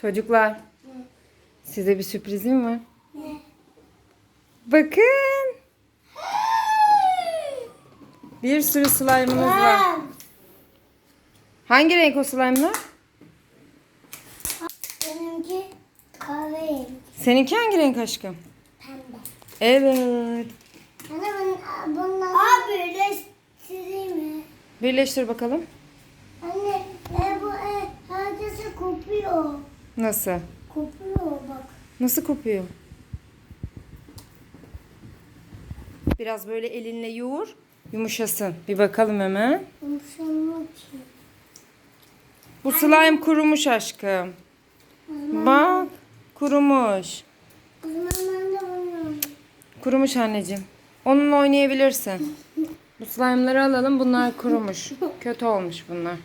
Çocuklar. Size bir sürprizim var. Bakın. Bir sürü slime'ımız var. Hangi renk o slime'lar? Benimki kahverengi. Seninki hangi renk aşkım? Pembe. Evet. Anne ben bununla... Abi birleştireyim mi? Birleştir bakalım. Anne e, bu e, herkese kopuyor. Nasıl? Kopuyor bak. Nasıl kopuyor? Biraz böyle elinle yoğur. Yumuşasın. Bir bakalım hemen. Yumuşamak için. Bu slime kurumuş aşkım. Bak. Kurumuş. O zaman ben de bunu Kurumuş anneciğim. Onunla oynayabilirsin. Bu slime'ları alalım. Bunlar kurumuş. Kötü olmuş bunlar.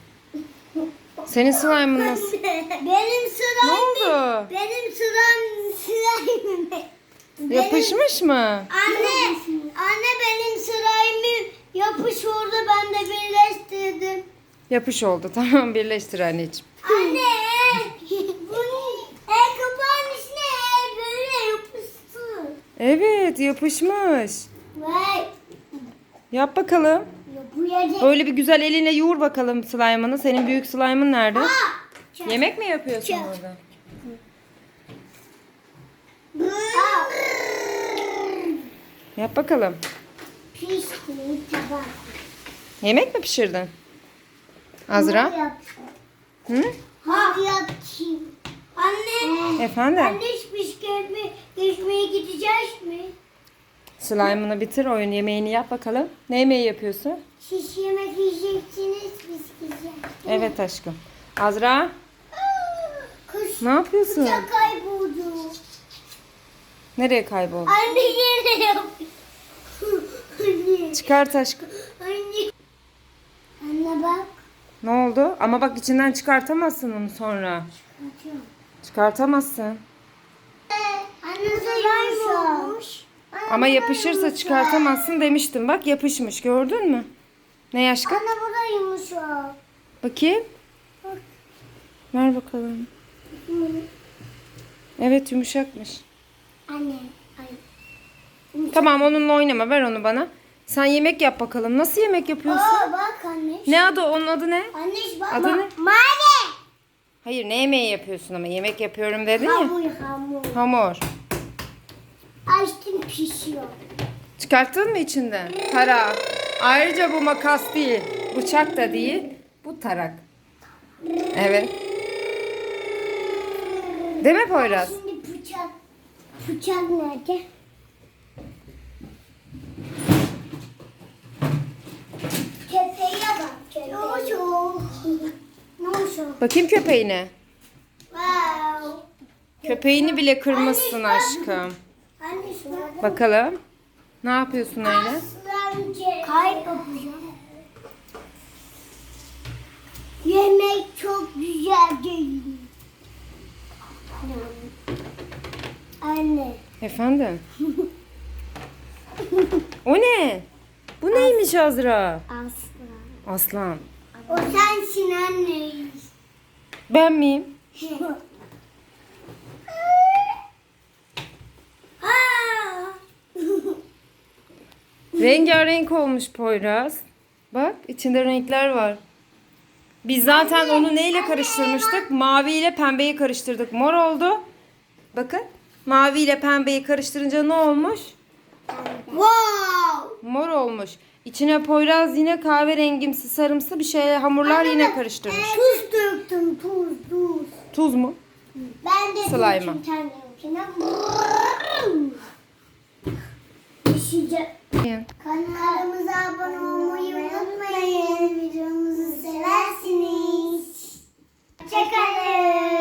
Senin slime'ın nasıl? Benim sıram. Ne oldu? Benim sıram sıram. Yapışmış mı? Anne, anne benim sırayımı yapış orada ben de birleştirdim. Yapış oldu. Tamam birleştir anneciğim. Anne, bunun el kapağın içine böyle yapıştı. Evet yapışmış. Vay, Yap bakalım. Böyle bir güzel eline yoğur bakalım slime'ını. Senin büyük slime'ın nerede? Aa, Yemek mi yapıyorsun Çok. orada? Aa, Yap bakalım. pişti tabak. Yemek mi pişirdin? Azra? Hı? Yapayım. Anne, Efendim? anne mi? Slime'ını bitir, oyun yemeğini yap bakalım. Ne yemeği yapıyorsun? Şiş yemek yiyeceksiniz biz gideceğiz. Evet aşkım. Azra, Kuş ne yapıyorsun? bıçak kayboldu. Nereye kayboldun? Anne yere yap. Anne. Çıkart aşkım. Anne. Anne bak. Ne oldu? Ama bak içinden çıkartamazsın onu sonra. Atıyorum. Çıkartamazsın. Anne slime olmuş. Ama yapışırsa çıkartamazsın demiştim. Bak yapışmış gördün mü? Ne aşkım? Anne bu da yumuşak. Bakayım. Ver bakalım. Evet yumuşakmış. Anne. Ay. Tamam onunla oynama ver onu bana. Sen yemek yap bakalım. Nasıl yemek yapıyorsun? Aa bak anne. Ne adı onun adı ne? Anne bak. Adı bak. ne? Mane. Hayır ne yemeği yapıyorsun ama yemek yapıyorum dedin ya. Hamur hamur. Hamur. Açtım pişiyor. Çıkarttın mı içinden? Tarak. Ayrıca bu makas değil. Bıçak da değil. Bu tarak. Evet. Değil mi Poyraz? Şimdi bıçak. Bıçak nerede? Köpeğe bak köpeğe. Noşo. Bakayım köpeğine. Wow. Köpeğini bile kırmışsın aşkım. Anne şuna Bakalım. Ne yapıyorsun öyle? Yapacağım. Yemek çok güzel değil. Anne. Efendim? O ne? Bu neymiş Azra? Aslan. Aslan. O sensin anne. Ben miyim? Aa! Rengarenk olmuş Poyraz. Bak içinde renkler var. Biz zaten onu neyle karıştırmıştık? Mavi ile pembeyi karıştırdık. Mor oldu. Bakın. Mavi ile pembeyi karıştırınca ne olmuş? wow! Mor olmuş. İçine Poyraz yine kahverengimsi sarımsı bir şey hamurlar yine karıştırmış. Tuz döktüm tuz tuz. Tuz mu? Ben de Slime'a. döktüm Düşeceğim. Kanalımıza abone olmayı unutmayın. Videomuzu seversiniz. Hoşçakalın.